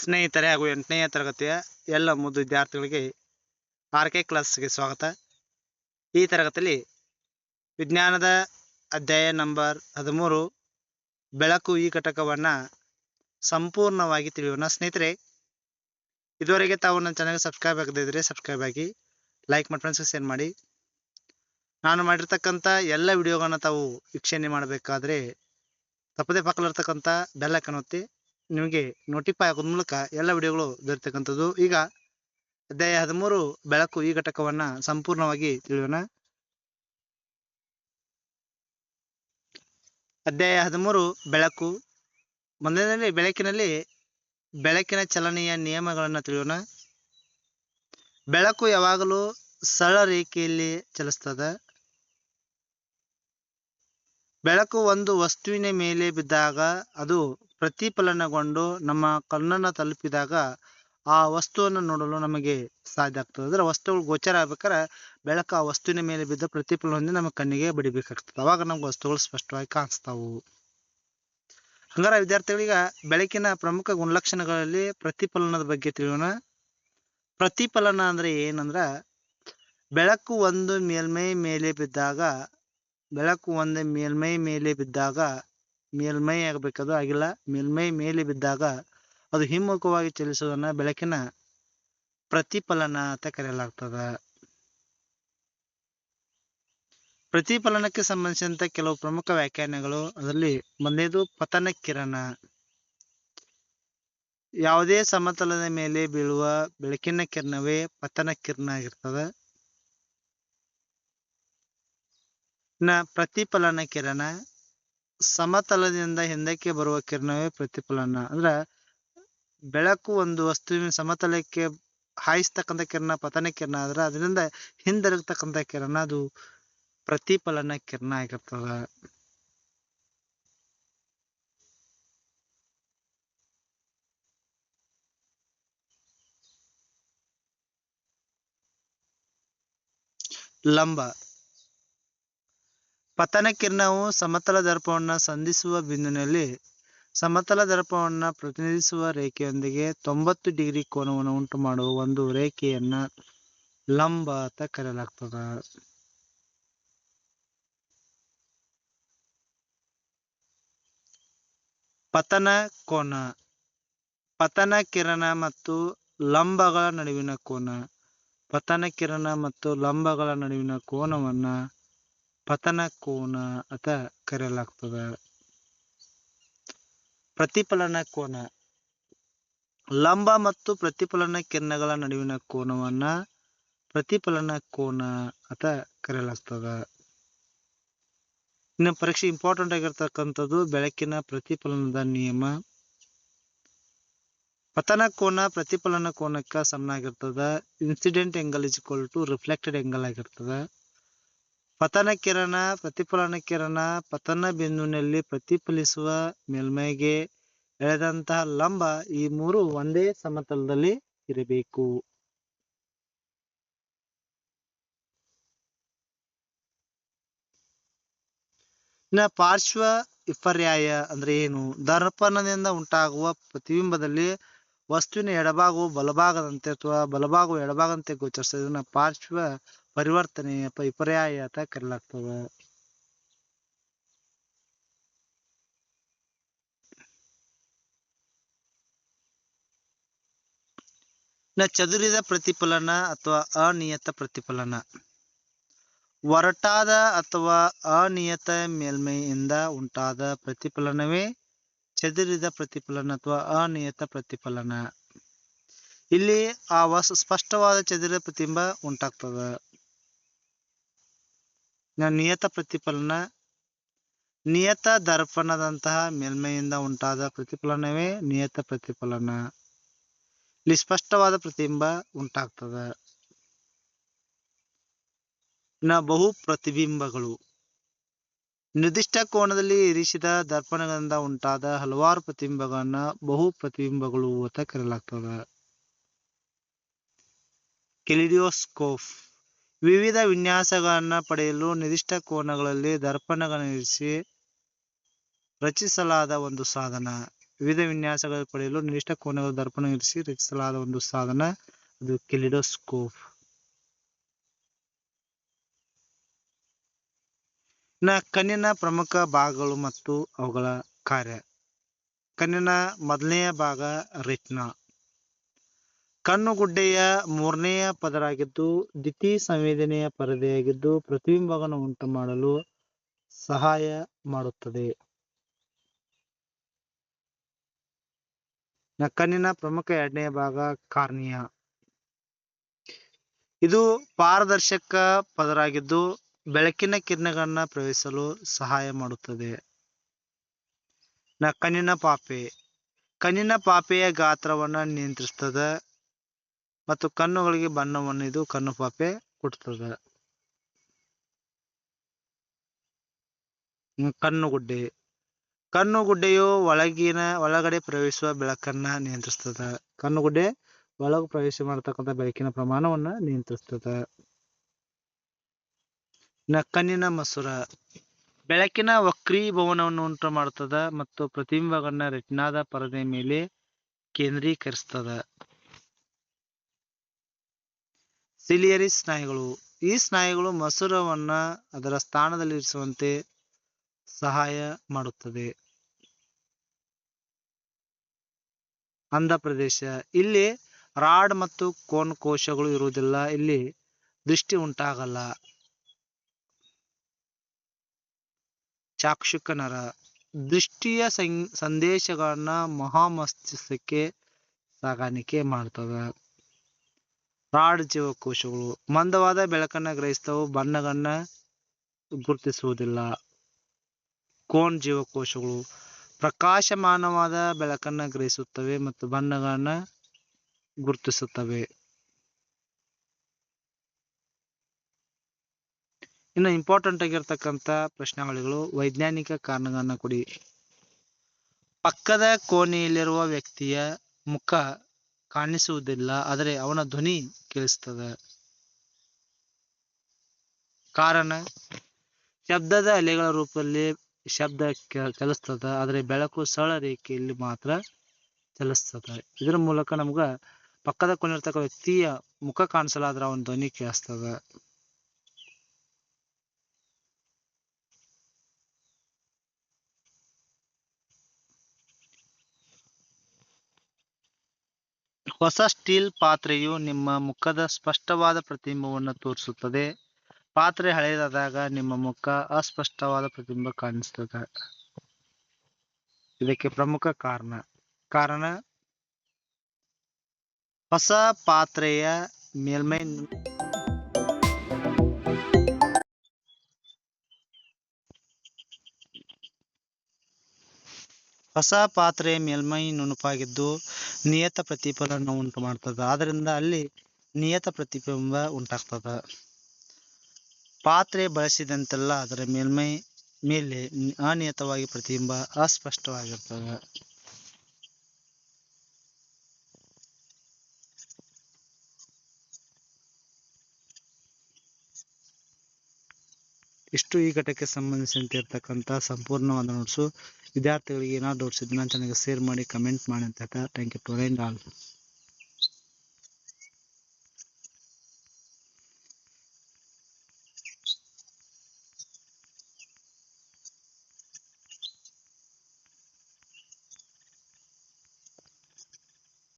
ಸ್ನೇಹಿತರೆ ಹಾಗೂ ಎಂಟನೆಯ ತರಗತಿಯ ಎಲ್ಲ ಮುದ್ದು ವಿದ್ಯಾರ್ಥಿಗಳಿಗೆ ಆರ್ ಕೆ ಕ್ಲಾಸ್ಗೆ ಸ್ವಾಗತ. ಈ ತರಗತಿಯಲ್ಲಿ ವಿಜ್ಞಾನದ ಅಧ್ಯಾಯ ನಂಬರ್ ಹದಿಮೂರು, ಬೆಳಕು ಈ ಘಟಕವನ್ನು ಸಂಪೂರ್ಣವಾಗಿ ತಿಳಿಯೋಣ. ಸ್ನೇಹಿತರೆ, ಇದುವರೆಗೆ ತಾವು ನನ್ನ ಚಾನಲ್ಗೆ ಸಬ್ಸ್ಕ್ರೈಬ್ ಆಗದೇ ಇದ್ದರೆ ಸಬ್ಸ್ಕ್ರೈಬ್ ಆಗಿ ಲೈಕ್ ಮಾಡಿ ಫ್ರೆಂಡ್ಸ್ಗೆ ಶೇರ್ ಮಾಡಿ. ನಾನು ಮಾಡಿರ್ತಕ್ಕಂಥ ಎಲ್ಲ ವಿಡಿಯೋಗಳನ್ನ ತಾವು ವೀಕ್ಷಣೆ ಮಾಡಬೇಕಾದ್ರೆ ತಪ್ಪದೇ ಪಕ್ಕದಲ್ಲಿರ್ತಕ್ಕಂಥ ಬೆಲ್ಲ ಒತ್ತಿ ನಿಮಗೆ ನೋಟಿಫೈ ಆಗೋದ ಮೂಲಕ ಎಲ್ಲ ವಿಡಿಯೋಗಳು ದೊರೆತಕ್ಕಂಥದ್ದು. ಈಗ ಅಧ್ಯಾಯ ಹದಿಮೂರು ಬೆಳಕು ಈ ಘಟಕವನ್ನ ಸಂಪೂರ್ಣವಾಗಿ ತಿಳಿಯೋಣ. ಅಧ್ಯಾಯ ಹದಿಮೂರು ಬೆಳಕು. ಮೊದಲನೇ ಬೆಳಕಿನಲ್ಲಿ ಬೆಳಕಿನ ಚಲನೆಯ ನಿಯಮಗಳನ್ನು ತಿಳಿಯೋಣ. ಬೆಳಕು ಯಾವಾಗಲೂ ಸರಳ ರೇಖೆಯಲ್ಲಿ ಚಲಿಸ್ತದೆ. ಬೆಳಕು ಒಂದು ವಸ್ತುವಿನ ಮೇಲೆ ಬಿದ್ದಾಗ ಅದು ಪ್ರತಿಫಲನಗೊಂಡು ನಮ್ಮ ಕಣ್ಣನ್ನು ತಲುಪಿದಾಗ ಆ ವಸ್ತುವನ್ನು ನೋಡಲು ನಮಗೆ ಸಾಧ್ಯ ಆಗ್ತದೆ. ಅಂದ್ರೆ ವಸ್ತುಗಳು ಗೋಚರ ಆಗ್ಬೇಕಾದ್ರೆ ಬೆಳಕು ಆ ವಸ್ತುವಿನ ಮೇಲೆ ಬಿದ್ದ ಪ್ರತಿಫಲನದಿಂದ ಹೊಂದಿ ನಮ್ಮ ಕಣ್ಣಿಗೆ ಬಡಿಬೇಕಾಗ್ತದೆ. ಅವಾಗ ನಮ್ಗೆ ವಸ್ತುಗಳು ಸ್ಪಷ್ಟವಾಗಿ ಕಾಣಿಸ್ತಾವು. ಹಂಗಾರ ವಿದ್ಯಾರ್ಥಿಗಳಿಗ ಬೆಳಕಿನ ಪ್ರಮುಖ ಗುಣಲಕ್ಷಣಗಳಲ್ಲಿ ಪ್ರತಿಫಲನದ ಬಗ್ಗೆ ತಿಳಿಯೋಣ. ಪ್ರತಿಫಲನ ಅಂದ್ರೆ ಏನಂದ್ರ ಬೆಳಕು ಒಂದು ಮೇಲ್ಮೈ ಮೇಲೆ ಬಿದ್ದಾಗ ಬೆಳಕು ಒಂದು ಮೇಲ್ಮೈ ಮೇಲೆ ಬಿದ್ದಾಗ ಮೇಲ್ಮೈ ಆಗಬೇಕದು ಆಗಿಲ್ಲ. ಮೇಲ್ಮೈ ಮೇಲೆ ಬಿದ್ದಾಗ ಅದು ಹಿಮ್ಮುಖವಾಗಿ ಚಲಿಸುವುದನ್ನ ಬೆಳಕಿನ ಪ್ರತಿಫಲನ ಅಂತ ಕರೆಯಲಾಗ್ತದ. ಪ್ರತಿಫಲನಕ್ಕೆ ಸಂಬಂಧಿಸಿದಂತ ಕೆಲವು ಪ್ರಮುಖ ವ್ಯಾಖ್ಯಾನಗಳು ಅದರಲ್ಲಿ ಮೊದಲನೇದು ಪತನ ಕಿರಣ. ಯಾವುದೇ ಸಮತಲದ ಮೇಲೆ ಬೀಳುವ ಬೆಳಕಿನ ಕಿರಣವೇ ಪತನ ಕಿರಣ ಆಗಿರ್ತದ. ಇನ್ನ ಪ್ರತಿಫಲನ ಕಿರಣ, ಸಮತಲದಿಂದ ಹಿಂದಕ್ಕೆ ಬರುವ ಕಿರಣವೇ ಪ್ರತಿಫಲನ. ಅಂದ್ರ ಬೆಳಕು ಒಂದು ವಸ್ತುವಿನ ಸಮತಲಕ್ಕೆ ಹಾಯಿಸ್ತಕ್ಕಂಥ ಕಿರಣ, ಪತನ ಕಿರಣ ಆದ್ರೆ ಅದರಿಂದ ಹಿಂದಿರುಗ್ತಕ್ಕಂಥ ಕಿರಣ, ಅದು ಪ್ರತಿಫಲನ ಕಿರಣ ಆಗಿರ್ತದ. ಲಂಬ ಪತನ ಕಿರಣವು ಸಮತಲ ದರ್ಪವನ್ನು ಸಂಧಿಸುವ ಬಿಂದುವಿನಲ್ಲಿ ಸಮತಲ ದರ್ಪವನ್ನು ಪ್ರತಿನಿಧಿಸುವ ರೇಖೆಯೊಂದಿಗೆ ತೊಂಬತ್ತು ಡಿಗ್ರಿ ಕೋನವನ್ನು ಉಂಟು ಮಾಡುವ ಒಂದು ರೇಖೆಯನ್ನ ಲಂಬ ಅಂತ ಕರೆಯಲಾಗ್ತದ. ಪತನ ಕೋನ. ಪತನ ಕಿರಣ ಮತ್ತು ಲಂಬಗಳ ನಡುವಿನ ಕೋನ. ಪತನ ಕಿರಣ ಮತ್ತು ಲಂಬಗಳ ನಡುವಿನ ಕೋನವನ್ನ ಪತನ ಕೋನ ಅಂತ ಕರೆಯಲಾಗ್ತದ. ಪ್ರತಿಫಲನ ಕೋನ. ಲಂಬ ಮತ್ತು ಪ್ರತಿಫಲನ ಕಿರಣಗಳ ನಡುವಿನ ಕೋನವನ್ನ ಪ್ರತಿಫಲನ ಕೋನ ಅಂತ ಕರೆಯಲಾಗ್ತದ. ಇನ್ನು ಪರೀಕ್ಷೆ ಇಂಪಾರ್ಟೆಂಟ್ ಆಗಿರ್ತಕ್ಕಂಥದ್ದು ಬೆಳಕಿನ ಪ್ರತಿಫಲನದ ನಿಯಮ. ಪತನ ಕೋನ ಪ್ರತಿಫಲನ ಕೋನಕ್ಕ ಸಮನಾಗಿರ್ತದ. Incident angle is equal to reflected angle ಆಗಿರ್ತದ. ಪತನ ಕಿರಣ ಪ್ರತಿಫಲನ ಕಿರಣ ಪತನ ಬಿಂದುವಿನಲ್ಲಿ ಪ್ರತಿಫಲಿಸುವ ಮೇಲ್ಮೈಗೆ ಎಳೆದಂತಹ ಲಂಬ ಈ ಮೂರು ಒಂದೇ ಸಮತಲದಲ್ಲಿ ಇರಬೇಕು. ಇನ್ನ ಪಾರ್ಶ್ವ ವಿಪರ್ಯಾಯ ಅಂದ್ರೆ ಏನು? ದರ್ಪಣದಿಂದ ಉಂಟಾಗುವ ಪ್ರತಿಬಿಂಬದಲ್ಲಿ ವಸ್ತುವಿನ ಎಡಭಾಗವು ಬಲಭಾಗದಂತೆ ಅಥವಾ ಬಲಭಾಗವು ಎಡಭಾಗದಂತೆ ಗೋಚರಿಸ್ತದೆ ಇದನ್ನ ಪಾರ್ಶ್ವ ಪರಿವರ್ತನೆ ಅಥವಾ ವಿಪರ್ಯಾಯ ಅಂತ ಕರೆಯಲಾಗ್ತದ ಇನ್ನ ಚದುರಿದ ಪ್ರತಿಫಲನ ಅಥವಾ ಅನಿಯತ ಪ್ರತಿಫಲನ. ಒರಟಾದ ಅಥವಾ ಅನಿಯತ ಮೇಲ್ಮೈಯಿಂದ ಉಂಟಾದ ಪ್ರತಿಫಲನವೇ ಚದುರಿದ ಪ್ರತಿಫಲನ ಅಥವಾ ಅನಿಯತ ಪ್ರತಿಫಲನ. ಇಲ್ಲಿ ಆ ವಸ್ ಸ್ಪಷ್ಟವಾದ ಚದುರಿದ ಪ್ರತಿಬಿಂಬ ಉಂಟಾಗ್ತದ. ನಿಯತ ಪ್ರತಿಫಲನ, ನಿಯತ ದರ್ಪಣದಂತಹ ಮೇಲ್ಮೈಯಿಂದ ಉಂಟಾದ ಪ್ರತಿಫಲನವೇ ನಿಯತ ಪ್ರತಿಫಲನ. ಇಲ್ಲಿ ಸ್ಪಷ್ಟವಾದ ಪ್ರತಿಬಿಂಬ ಉಂಟಾಗ್ತದ. ಇನ್ನ ಬಹು ಪ್ರತಿಬಿಂಬಗಳು. ನಿರ್ದಿಷ್ಟ ಕೋಣದಲ್ಲಿ ಇರಿಸಿದ ದರ್ಪಣಗಳಿಂದ ಉಂಟಾದ ಹಲವಾರು ಪ್ರತಿಬಿಂಬಗಳನ್ನ ಬಹು ಪ್ರತಿಬಿಂಬಗಳು ಅಂತ ಕರೆಯಲಾಗ್ತದ. ಕೆಲಿಡಿಯೋಸ್ಕೋಪ್. ವಿವಿಧ ವಿನ್ಯಾಸಗಳನ್ನ ಪಡೆಯಲು ನಿರ್ದಿಷ್ಟ ಕೋನಗಳಲ್ಲಿ ದರ್ಪಣಗಳನ್ನಿರಿಸಿ ರಚಿಸಲಾದ ಒಂದು ಸಾಧನ. ವಿವಿಧ ವಿನ್ಯಾಸಗಳು ಪಡೆಯಲು ನಿರ್ದಿಷ್ಟ ಕೋನಗಳ ದರ್ಪಣ ಇರಿಸಿ ರಚಿಸಲಾದ ಒಂದು ಸಾಧನ, ಅದು ಕೆಲಿಡೋಸ್ಕೋಪ್. ನ ಕಣ್ಣಿನ ಪ್ರಮುಖ ಭಾಗಗಳು ಮತ್ತು ಅವುಗಳ ಕಾರ್ಯ. ಕಣ್ಣಿನ ಮೊದಲನೆಯ ಭಾಗ ರೆಟ್ನಾ. ಕಣ್ಣುಗುಡ್ಡೆಯ ಮೂರನೆಯ ಪದರಾಗಿದ್ದು ದ್ವಿತೀಯ ಸಂವೇದನೆಯ ಪರದೆಯಾಗಿದ್ದು, ಪ್ರತಿಬಿಂಬವನ್ನು ಉಂಟು ಮಾಡಲು ಸಹಾಯ ಮಾಡುತ್ತದೆ. ಕಣ್ಣಿನ ಪ್ರಮುಖ ಎರಡನೆಯ ಭಾಗ, ಕಾರ್ನಿಯಾ. ಇದು ಪಾರದರ್ಶಕ ಪದರಾಗಿದ್ದು, ಬೆಳಕಿನ ಕಿರಣಗಳನ್ನ ಪ್ರವೇಶಿಸಲು ಸಹಾಯ ಮಾಡುತ್ತದೆ. ನ ಕಣ್ಣಿನ ಪಾಪೆ. ಕಣ್ಣಿನ ಪಾಪೆಯ ಗಾತ್ರವನ್ನು ನಿಯಂತ್ರಿಸ್ತದೆ. ಮತ್ತು ಕಣ್ಣುಗಳಿಗೆ ಬಣ್ಣವನ್ನು ಇದು ಕಣ್ಣು ಪಾಪೆ ಕೊಡ್ತದೆ. ಕಣ್ಣುಗುಡ್ಡೆ ಕಣ್ಣುಗುಡ್ಡೆಯು ಒಳಗಿನ, ಒಳಗಡೆ ಪ್ರವೇಶಿಸುವ ಬೆಳಕನ್ನ ನಿಯಂತ್ರಿಸ್ತದ. ಕಣ್ಣುಗುಡ್ಡೆ ಒಳಗೆ ಪ್ರವೇಶ ಮಾಡತಕ್ಕಂಥ ಬೆಳಕಿನ ಪ್ರಮಾಣವನ್ನ ನಿಯಂತ್ರಿಸ್ತದ. ಕಣ್ಣಿನ ಮಸೂರ. ಬೆಳಕಿನ ವಕ್ರೀಭವನವನ್ನು ಉಂಟು ಮಾಡ್ತದ ಮತ್ತು ಪ್ರತಿಬಿಂಬಗಳನ್ನ ರೆಟಿನಾದ ಪರದೆ ಮೇಲೆ ಕೇಂದ್ರೀಕರಿಸ್ತದ. ಸಿಲಿಯರಿ ಸ್ನಾಯುಗಳು. ಈ ಸ್ನಾಯುಗಳು ಮಸೂರವನ್ನ ಅದರ ಸ್ಥಾನದಲ್ಲಿರಿಸುವಂತೆ ಸಹಾಯ ಮಾಡುತ್ತದೆ. ಅಂಧ ಪ್ರದೇಶ ಇಲ್ಲಿ ರಾಡ್ ಮತ್ತು ಕೋನ್ ಕೋಶಗಳು ಇರುವುದಿಲ್ಲ. ಇಲ್ಲಿ ದೃಷ್ಟಿ ಉಂಟಾಗಲ್ಲ. ಚಾಕ್ಷುಕ ನರ. ದೃಷ್ಟಿಯ ಸಂದೇಶಗಳನ್ನ ಮಹಾಮಸ್ತಿಷ್ಕಕ್ಕೆ ಸಾಗಾಣಿಕೆ ಮಾಡ್ತವೆ. ರಾಡ್ ಜೀವಕೋಶಗಳು. ಮಂದವಾದ ಬೆಳಕನ್ನ ಗ್ರಹಿಸ್ತವು ಬಣ್ಣಗಳನ್ನ ಗುರುತಿಸುವುದಿಲ್ಲ. ಕೋನ್ ಜೀವಕೋಶಗಳು ಪ್ರಕಾಶಮಾನವಾದ ಬೆಳಕನ್ನ ಗ್ರಹಿಸುತ್ತವೆ ಮತ್ತು ಬಣ್ಣಗಳನ್ನ ಗುರುತಿಸುತ್ತವೆ. ಇನ್ನು ಇಂಪಾರ್ಟೆಂಟ್ ಆಗಿರ್ತಕ್ಕಂಥ ಪ್ರಶ್ನಾವಳಿಗಳು, ವೈಜ್ಞಾನಿಕ ಕಾರಣಗಳನ್ನ ಕೊಡಿ. ಪಕ್ಕದ ಕೋಣೆಯಲ್ಲಿರುವ ವ್ಯಕ್ತಿಯ ಮುಖ ಕಾಣಿಸುವುದಿಲ್ಲ, ಆದರೆ ಅವನ ಧ್ವನಿ ಕೇಳಿಸ್ತದೆ. ಕಾರಣ, ಶಬ್ದದ ಅಲೆಗಳ ರೂಪದಲ್ಲಿ ಶಬ್ದ ಚಲಿಸ್ತದ, ಆದರೆ ಬೆಳಕು ಸರಳ ರೇಖೆಯಲ್ಲಿ ಮಾತ್ರ ಚಲಿಸ್ತದ. ಇದರ ಮೂಲಕ ನಮ್ಗ ಪಕ್ಕದ ಕೊನಿರ್ತಕ್ಕ ವ್ಯಕ್ತಿಯ ಮುಖ ಕಾಣಿಸಲಾದ್ರೆ ಅವನ ಧ್ವನಿ ಕೇಳಿಸ್ತದ. ಹೊಸ ಸ್ಟೀಲ್ ಪಾತ್ರೆಯು ನಿಮ್ಮ ಮುಖದ ಸ್ಪಷ್ಟವಾದ ಪ್ರತಿಬಿಂಬವನ್ನು ತೋರಿಸುತ್ತದೆ. ಪಾತ್ರೆ ಹಳೆಯದಾದಾಗ ನಿಮ್ಮ ಮುಖ ಅಸ್ಪಷ್ಟವಾದ ಪ್ರತಿಬಿಂಬ ಕಾಣಿಸ್ತದೆ. ಇದಕ್ಕೆ ಪ್ರಮುಖ ಕಾರಣ. ಕಾರಣ? ಹೊಸ ಪಾತ್ರೆಯ ಮೇಲ್ಮೈ ಹೊಸ ಪಾತ್ರೆ ಮೇಲ್ಮೈ ನುಣುಪಾಗಿದ್ದು ನಿಯತ ಪ್ರತಿಫಲನ ಉಂಟು ಮಾಡ್ತದ ಆದ್ರಿಂದ ಅಲ್ಲಿ ನಿಯತ ಪ್ರತಿಬಿಂಬ ಉಂಟಾಗ್ತದ. ಪಾತ್ರೆ ಬಳಸಿದಂತೆಲ್ಲ ಅದರ ಮೇಲ್ಮೈ ಮೇಲೆ ಅನಿಯತವಾಗಿ ಪ್ರತಿಬಿಂಬ ಅಸ್ಪಷ್ಟವಾಗಿರ್ತದೆ. ಇಷ್ಟು ಈ ಘಟಕ್ಕೆ ಸಂಬಂಧಿಸಿದಂತೆ ಇರತಕ್ಕಂಥ ಸಂಪೂರ್ಣವಾದ ನೋಟ್ಸು ವಿದ್ಯಾರ್ಥಿಗಳಿಗೆ ಏನಾದ್ರು ಡೌಟ್ಸ್ ಇದ್ರೆ ನನ್ನ ಚಾನಲ್ಗೆ ಶೇರ್ ಮಾಡಿ ಕಮೆಂಟ್ ಮಾಡಿ ಅಂತ ಹೇಳ್ತಾ ಥ್ಯಾಂಕ್ ಯು ಟು ಆಲ್